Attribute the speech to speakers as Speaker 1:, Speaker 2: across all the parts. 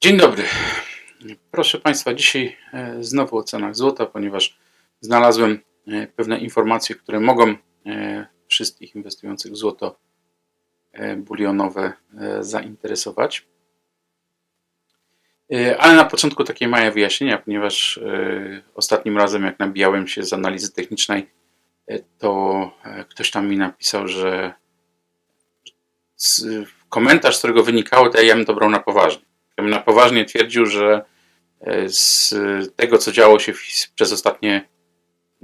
Speaker 1: Dzień dobry. Proszę Państwa, dzisiaj e, znowu o cenach złota, ponieważ znalazłem e, pewne informacje, które mogą e, wszystkich inwestujących w złoto bulionowe zainteresować. Ale na początku takie małe wyjaśnienia, ponieważ ostatnim razem, jak nabijałem się z analizy technicznej, to ktoś tam mi napisał, że komentarz, z którego wynikało, to ja bym to brał na poważnie. Na poważnie twierdził, że e, z tego, co działo się przez ostatnie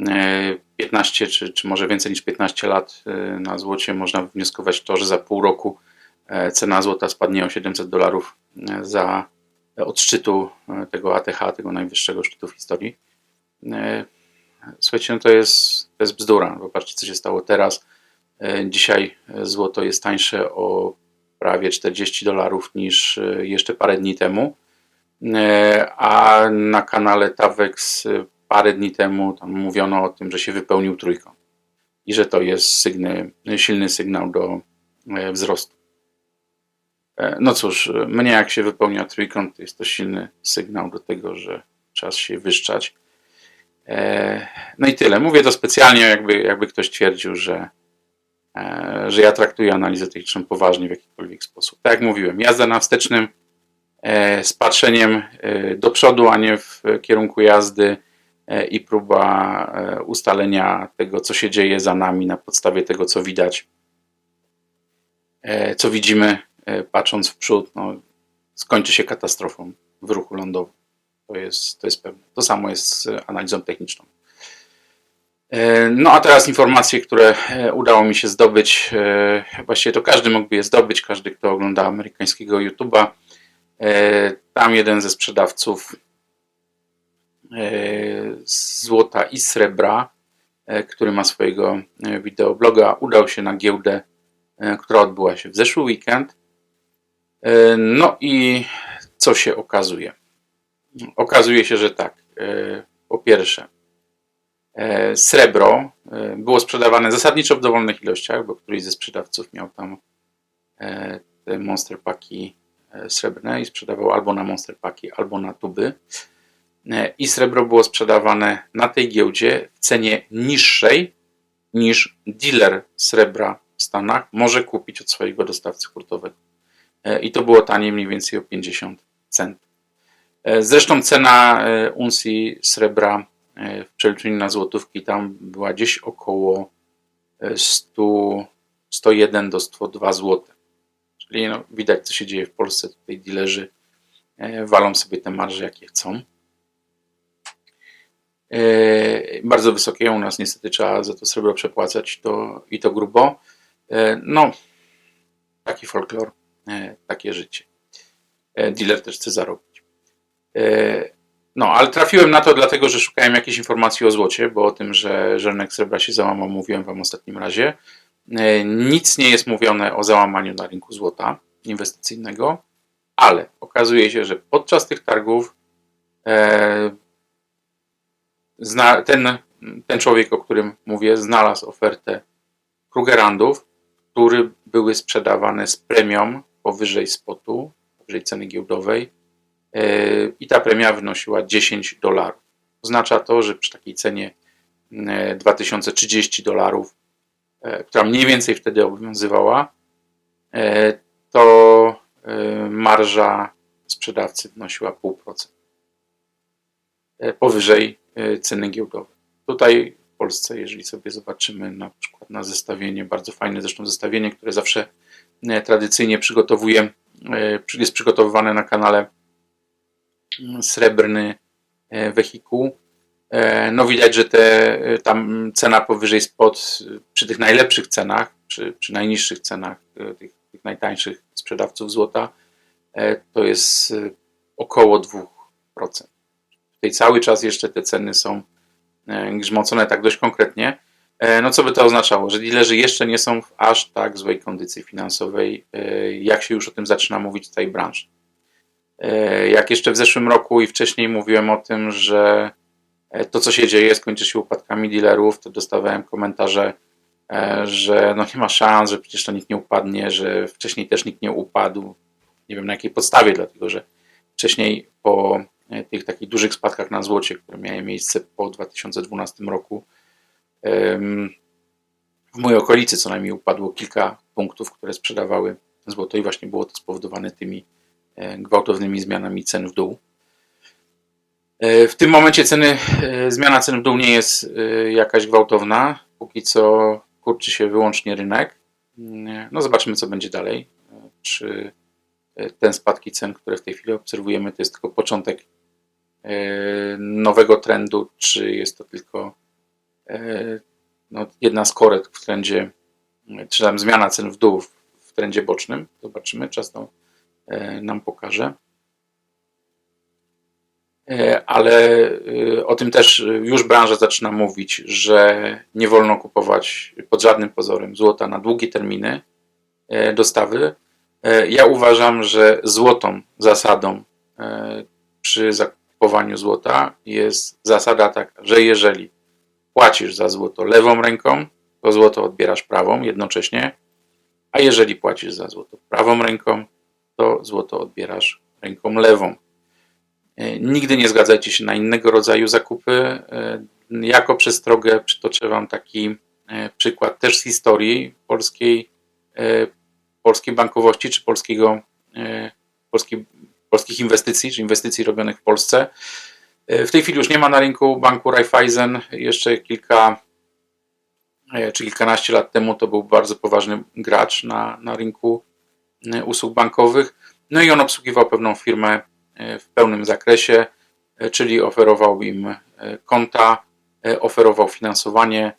Speaker 1: e, 15 czy, czy może więcej niż 15 lat e, na złocie, można wnioskować to, że za pół roku e, cena złota spadnie o 700 dolarów e, za od szczytu e, tego ATH, tego najwyższego szczytu w historii. E, Słuchajcie, no to jest, to jest bzdura. Popatrzcie, co się stało teraz. E, Dzisiaj e, złoto jest tańsze o prawie 40 dolarów niż e, jeszcze parę dni temu. E, A na kanale Tavex e, parę dni temu mówiono o tym, że się wypełnił trójkąt i że to jest sygny, silny sygnał do wzrostu. No cóż, mnie jak się wypełnia trójkąt, to jest to silny sygnał do tego, że czas się wyszczać. No i tyle. Mówię to specjalnie, jakby, jakby ktoś twierdził, że, że ja traktuję analizę techniczną poważnie w jakikolwiek sposób. Tak jak mówiłem, jazda na wstecznym e, z patrzeniem e, do przodu, a nie w kierunku jazdy e, i próba e, ustalenia tego, co się dzieje za nami na podstawie tego, co widać, e, co widzimy, e, patrząc w przód, no, skończy się katastrofą w ruchu lądowym. To jest, to jest pewne. To samo jest z analizą techniczną. E, No a teraz informacje, które e, udało mi się zdobyć. E, Właściwie to każdy mógłby je zdobyć, każdy, kto ogląda amerykańskiego YouTube'a. Tam jeden ze sprzedawców złota i srebra, który ma swojego wideobloga, udał się na giełdę, która odbyła się w zeszły weekend. No i co się okazuje? Okazuje się, że tak. Po pierwsze, srebro e, było sprzedawane zasadniczo w dowolnych ilościach, bo któryś ze sprzedawców miał tam e, te monster paki e, srebrne i sprzedawał albo na monster paki, albo na tuby. E, I srebro było sprzedawane na tej giełdzie w cenie niższej niż dealer srebra w Stanach może kupić od swojego dostawcy hurtowego. E, I to było taniej mniej więcej o 50 centów. E, Zresztą cena e, uncji srebra e, w przeliczeniu na złotówki tam była gdzieś około e, 100, 101 do 102 zł. Czyli no, widać, co się dzieje w Polsce. Tutaj dealerzy e, walą sobie te marże, jakie chcą. E, Bardzo wysokie u nas niestety trzeba za to srebro przepłacać to, i to grubo. E, No, taki folklor, e, takie życie. E, Dealer też chce zarobić. No, ale trafiłem na to dlatego, że szukałem jakiejś informacji o złocie, bo o tym, że, rynek srebra się załamał, mówiłem Wam ostatnim razie. E, Nic nie jest mówione o załamaniu na rynku złota inwestycyjnego, ale okazuje się, że podczas tych targów e, ten, ten człowiek, o którym mówię, znalazł ofertę Krugerrandów, które były sprzedawane z premią powyżej spotu, powyżej ceny giełdowej i ta premia wynosiła 10 dolarów. Oznacza to, że przy takiej cenie e, 2030 dolarów, e, która mniej więcej wtedy obowiązywała, to marża sprzedawcy wynosiła 0,5% e, powyżej ceny giełdowej. Tutaj w Polsce, jeżeli sobie zobaczymy na przykład na zestawienie, bardzo fajne zresztą zestawienie, które zawsze tradycyjnie przygotowuję, przy- jest przygotowywane na kanale Srebrny e, Wehikuł. E, No widać, że te, e, tam cena powyżej spot e, przy tych najlepszych cenach, przy, przy najniższych cenach tych, tych najtańszych sprzedawców złota, to jest około 2%. Tutaj cały czas jeszcze te ceny są grzmocone tak dość konkretnie. No co by to oznaczało? Że dealerzy jeszcze nie są w aż tak złej kondycji finansowej, jak się już o tym zaczyna mówić w tej branży. E, Jak jeszcze w zeszłym roku i wcześniej mówiłem o tym, że e, to co się dzieje skończy się upadkami dealerów, to dostawałem komentarze, e, że no nie ma szans, że przecież to nikt nie upadnie, że wcześniej też nikt nie upadł. Nie wiem na jakiej podstawie, dlatego że wcześniej po tych takich dużych spadkach na złocie, które miały miejsce po 2012 roku, w mojej okolicy co najmniej upadło kilka punktów, które sprzedawały złoto i właśnie było to spowodowane tymi gwałtownymi zmianami cen w dół. E, W tym momencie ceny, e, zmiana cen w dół nie jest e, jakaś gwałtowna. Póki co kurczy się wyłącznie rynek. Mm, No zobaczymy, co będzie dalej. E, Czy e, ten spadki cen, które w tej chwili obserwujemy, to jest tylko początek e, nowego trendu, czy jest to tylko e, no, jedna z korekt w trendzie, e, czy tam zmiana cen w dół w, trendzie bocznym. Zobaczymy, czas to e, nam pokaże. E, Ale e, o tym też e, już branża zaczyna mówić, że nie wolno kupować pod żadnym pozorem złota na długie terminy e, dostawy. E, Ja uważam, że złotą zasadą e, przy zakupowaniu złota jest zasada taka, że jeżeli płacisz za złoto lewą ręką, to złoto odbierasz prawą jednocześnie, a jeżeli płacisz za złoto prawą ręką, to złoto odbierasz ręką lewą. E, Nigdy nie zgadzajcie się na innego rodzaju zakupy. E, Jako przestrogę przytoczę Wam taki e, przykład też z historii polskiej, polskiej bankowości czy polskiego, polskiej, polskich inwestycji, czy inwestycji robionych w Polsce. W tej chwili już nie ma na rynku banku Raiffeisen. Jeszcze kilka czy kilkanaście lat temu to był bardzo poważny gracz na, na rynku usług bankowych. No i on obsługiwał pewną firmę e, w pełnym zakresie, e, czyli oferował im konta, oferował finansowanie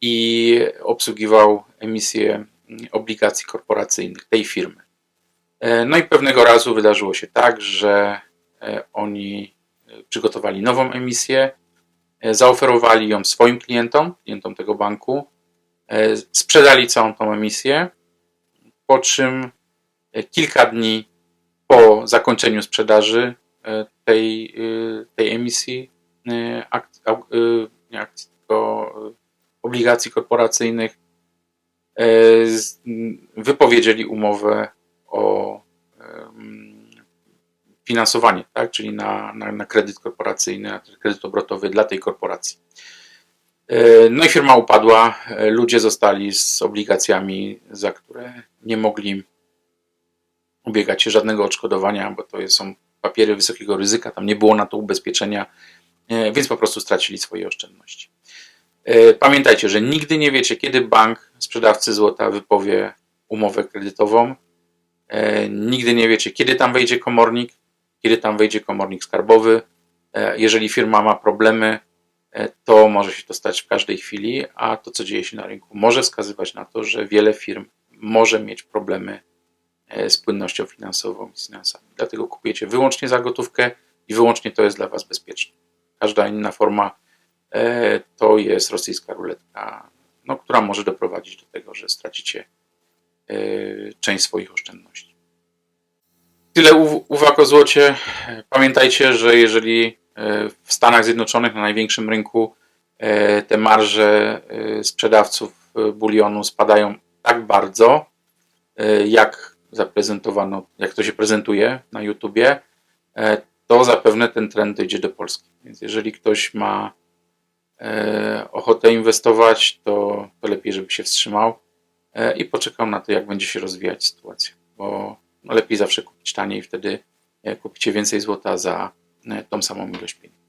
Speaker 1: i obsługiwał emisję obligacji korporacyjnych tej firmy. No i pewnego razu wydarzyło się tak, że oni przygotowali nową emisję, zaoferowali ją swoim klientom, klientom tego banku, sprzedali całą tą emisję, po czym e, kilka dni po zakończeniu sprzedaży e, tej, e, tej emisji nie akcji, tylko obligacji korporacyjnych wypowiedzieli umowę o finansowanie, tak? czyli na, na, na kredyt korporacyjny, na kredyt obrotowy dla tej korporacji. E, No i firma upadła, e, ludzie zostali z obligacjami, za które nie mogli ubiegać się żadnego odszkodowania, bo to są papiery wysokiego ryzyka, tam nie było na to ubezpieczenia, e, więc po prostu stracili swoje oszczędności. Pamiętajcie, że nigdy nie wiecie, kiedy bank sprzedawcy złota wypowie umowę kredytową. Nigdy nie wiecie, kiedy tam wejdzie komornik, kiedy tam wejdzie komornik skarbowy. Jeżeli firma ma problemy, to może się to stać w każdej chwili, a to, co dzieje się na rynku, może wskazywać na to, że wiele firm może mieć problemy e, z płynnością finansową i z finansami. Dlatego kupujecie wyłącznie za gotówkę i wyłącznie to jest dla Was bezpieczne. Każda inna forma e, to jest rosyjska ruletka, no, która może doprowadzić do tego, że stracicie e, część swoich oszczędności. Tyle uw- uwag o złocie. Pamiętajcie, że jeżeli e, w Stanach Zjednoczonych na największym rynku e, te marże e, sprzedawców e, bulionu spadają tak bardzo, e, jak zaprezentowano, jak to się prezentuje na YouTubie, e, to zapewne ten trend dojdzie do Polski. Więc jeżeli ktoś ma e, ochotę inwestować, to, to lepiej, żeby się wstrzymał e, i poczekał na to, jak będzie się rozwijać sytuacja. Bo no, lepiej zawsze kupić taniej, wtedy e, kupicie więcej złota za e, tą samą ilość pieniędzy.